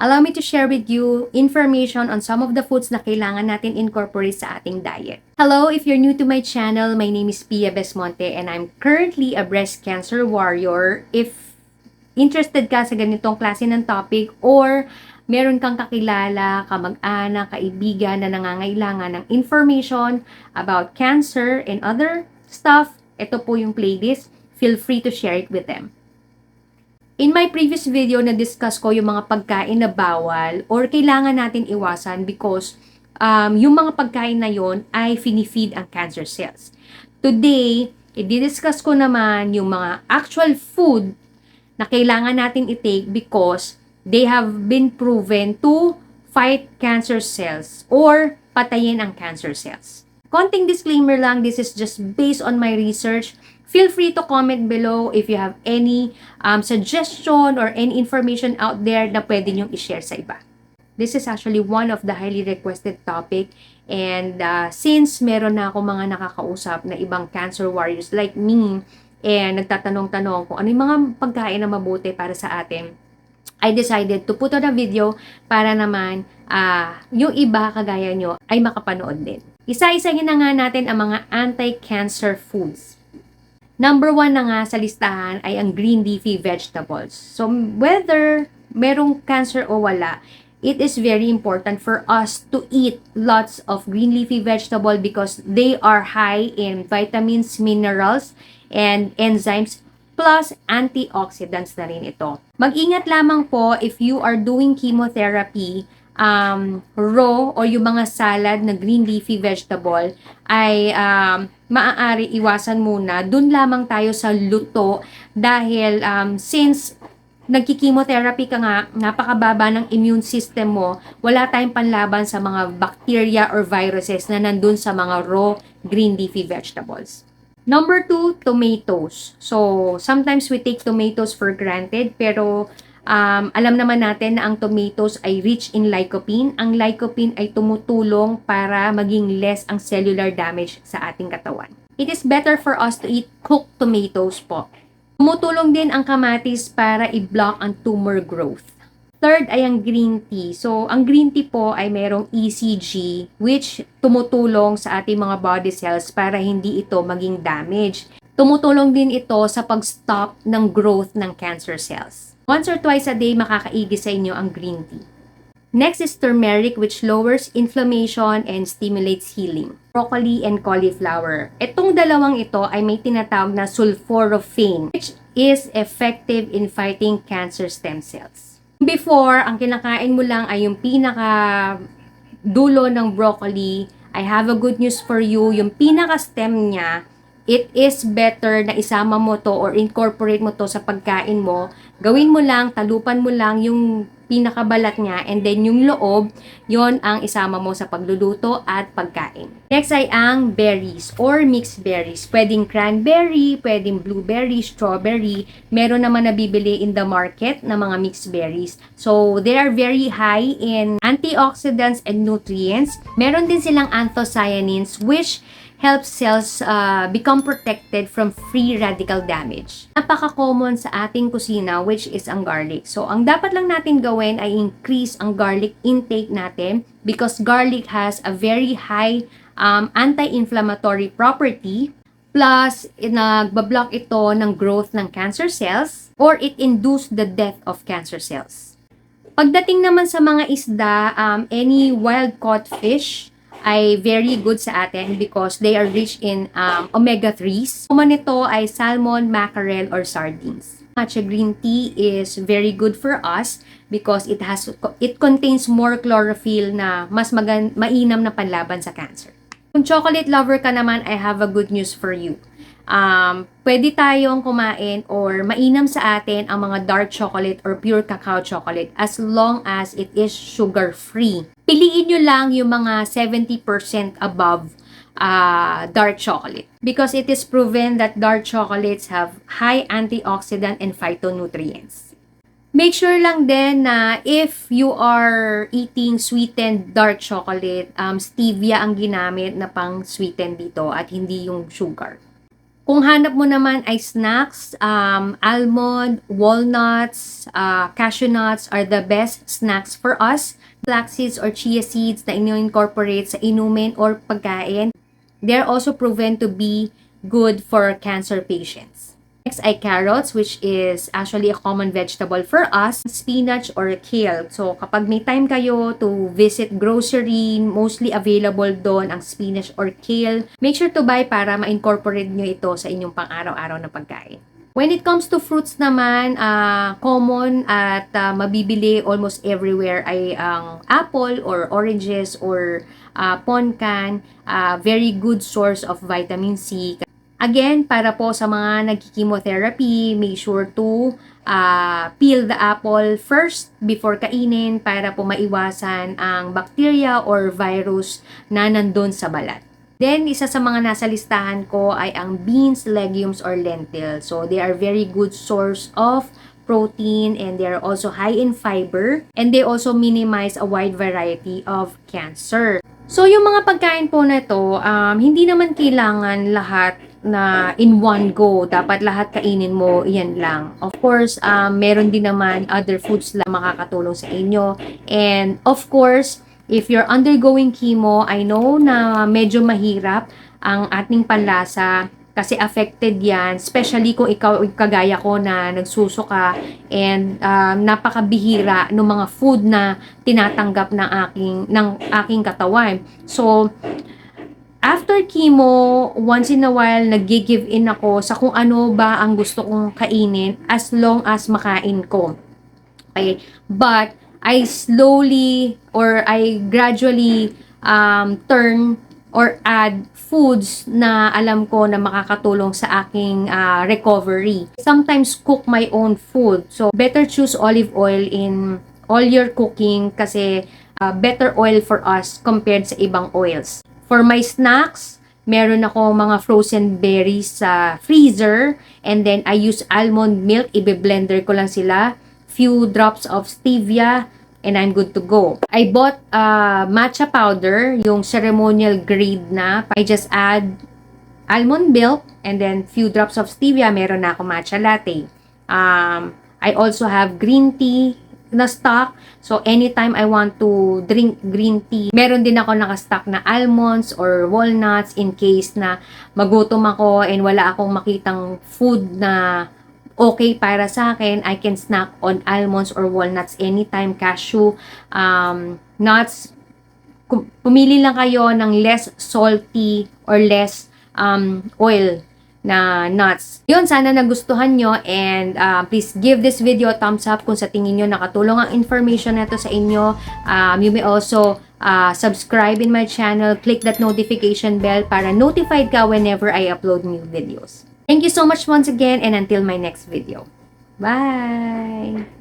allow me to share with you information on some of the foods na kailangan natin incorporate sa ating diet. Hello, if you're new to my channel, my name is Pia Besmonte and I'm currently a breast cancer warrior. If interested ka sa ganitong klase ng topic or meron kang kakilala, kamag-anak, kaibigan na nangangailangan ng information about cancer and other stuff, ito po yung playlist. Feel free to share it with them. In my previous video, na-discuss ko yung mga pagkain na bawal or kailangan natin iwasan because um, yung mga pagkain na yon ay finifeed ang cancer cells. Today, i-discuss ko naman yung mga actual food na kailangan natin i-take because they have been proven to fight cancer cells or patayin ang cancer cells. Konting disclaimer lang, this is just based on my research. Feel free to comment below if you have any um, suggestion or any information out there na pwede nyong i-share sa iba. This is actually one of the highly requested topic and uh, since meron na ako mga nakakausap na ibang cancer warriors like me and nagtatanong-tanong kung ano yung mga pagkain na mabuti para sa atin, I decided to put on a video para naman uh, yung iba kagaya nyo ay makapanood din. Isa-isahin na nga natin ang mga anti-cancer foods. Number one na nga sa listahan ay ang green leafy vegetables. So, whether merong cancer o wala, it is very important for us to eat lots of green leafy vegetable because they are high in vitamins, minerals, and enzymes plus antioxidants na rin ito. Mag-ingat lamang po if you are doing chemotherapy um, raw o yung mga salad na green leafy vegetable ay um, maaari iwasan muna. Doon lamang tayo sa luto dahil um, since nagkikimotherapy ka nga, napakababa ng immune system mo, wala tayong panlaban sa mga bacteria or viruses na nandun sa mga raw green leafy vegetables. Number two, tomatoes. So, sometimes we take tomatoes for granted, pero um, alam naman natin na ang tomatoes ay rich in lycopene. Ang lycopene ay tumutulong para maging less ang cellular damage sa ating katawan. It is better for us to eat cooked tomatoes po. Tumutulong din ang kamatis para i-block ang tumor growth. Third ay ang green tea. So, ang green tea po ay merong ECG which tumutulong sa ating mga body cells para hindi ito maging damage. Tumutulong din ito sa pag-stop ng growth ng cancer cells. Once or twice a day makakaigi sa inyo ang green tea. Next is turmeric which lowers inflammation and stimulates healing. Broccoli and cauliflower. Itong dalawang ito ay may tinatawag na sulforaphane which is effective in fighting cancer stem cells. Before, ang kinakain mo lang ay yung pinaka dulo ng broccoli. I have a good news for you. Yung pinaka stem niya, it is better na isama mo to or incorporate mo to sa pagkain mo. Gawin mo lang, talupan mo lang yung pinakabalat niya and then yung loob, yon ang isama mo sa pagluluto at pagkain. Next ay ang berries or mixed berries. Pwedeng cranberry, pwedeng blueberry, strawberry. Meron naman nabibili in the market na mga mixed berries. So, they are very high in antioxidants and nutrients. Meron din silang anthocyanins which help cells uh, become protected from free radical damage. Napaka-common sa ating kusina which is ang garlic. So, ang dapat lang natin gawin ay increase ang garlic intake natin because garlic has a very high um, anti-inflammatory property plus nagbablock ito ng growth ng cancer cells or it induce the death of cancer cells. Pagdating naman sa mga isda, um, any wild-caught fish, ay very good sa atin because they are rich in um, omega-3s. Uma nito ay salmon, mackerel, or sardines. Matcha green tea is very good for us because it has it contains more chlorophyll na mas magan, mainam na panlaban sa cancer. Kung chocolate lover ka naman, I have a good news for you um, pwede tayong kumain or mainam sa atin ang mga dark chocolate or pure cacao chocolate as long as it is sugar-free. Piliin nyo lang yung mga 70% above uh, dark chocolate because it is proven that dark chocolates have high antioxidant and phytonutrients. Make sure lang din na if you are eating sweetened dark chocolate, um, stevia ang ginamit na pang sweeten dito at hindi yung sugar. Kung hanap mo naman ay snacks, um, almond, walnuts, uh, cashew nuts are the best snacks for us. Flax seeds or chia seeds na inyo-incorporate sa inumin or pagkain. They're also proven to be good for cancer patients. Next ay carrots, which is actually a common vegetable for us. Spinach or kale. So, kapag may time kayo to visit grocery, mostly available doon ang spinach or kale. Make sure to buy para ma-incorporate nyo ito sa inyong pang-araw-araw na pagkain. When it comes to fruits naman, ah, common at ah, mabibili almost everywhere ay ang apple or oranges or uh, ah, very good source of vitamin C. Again, para po sa mga nagki-chemotherapy, make sure to uh, peel the apple first before kainin para po maiwasan ang bacteria or virus na nandun sa balat. Then, isa sa mga nasa listahan ko ay ang beans, legumes, or lentils. So, they are very good source of protein and they are also high in fiber and they also minimize a wide variety of cancer. So, yung mga pagkain po na to, um, hindi naman kailangan lahat na in one go, dapat lahat kainin mo, yan lang. Of course, um, meron din naman other foods na makakatulong sa inyo. And of course, if you're undergoing chemo, I know na medyo mahirap ang ating panlasa kasi affected yan, especially kung ikaw kagaya ko na nagsusuka and um, napakabihira ng mga food na tinatanggap ng aking ng aking katawan. So after chemo, once in a while, nag-give in ako sa kung ano ba ang gusto kong kainin as long as makain ko. Okay? But, I slowly or I gradually um, turn or add foods na alam ko na makakatulong sa aking uh, recovery. Sometimes cook my own food. So, better choose olive oil in all your cooking kasi uh, better oil for us compared sa ibang oils. For my snacks, meron ako mga frozen berries sa freezer. And then, I use almond milk. Ibe-blender ko lang sila. Few drops of stevia. And I'm good to go. I bought uh, matcha powder, yung ceremonial grade na. I just add almond milk and then few drops of stevia. Meron na ako matcha latte. Um, I also have green tea na stock. So, anytime I want to drink green tea, meron din ako nakastock na almonds or walnuts in case na magutom ako and wala akong makitang food na okay para sa akin. I can snack on almonds or walnuts anytime, cashew, um, nuts. Pumili lang kayo ng less salty or less um, oil na nuts. Yun, sana nagustuhan nyo and uh, please give this video a thumbs up kung sa tingin nyo nakatulong ang information na to sa inyo. Um, you may also uh, subscribe in my channel, click that notification bell para notified ka whenever I upload new videos. Thank you so much once again and until my next video. Bye!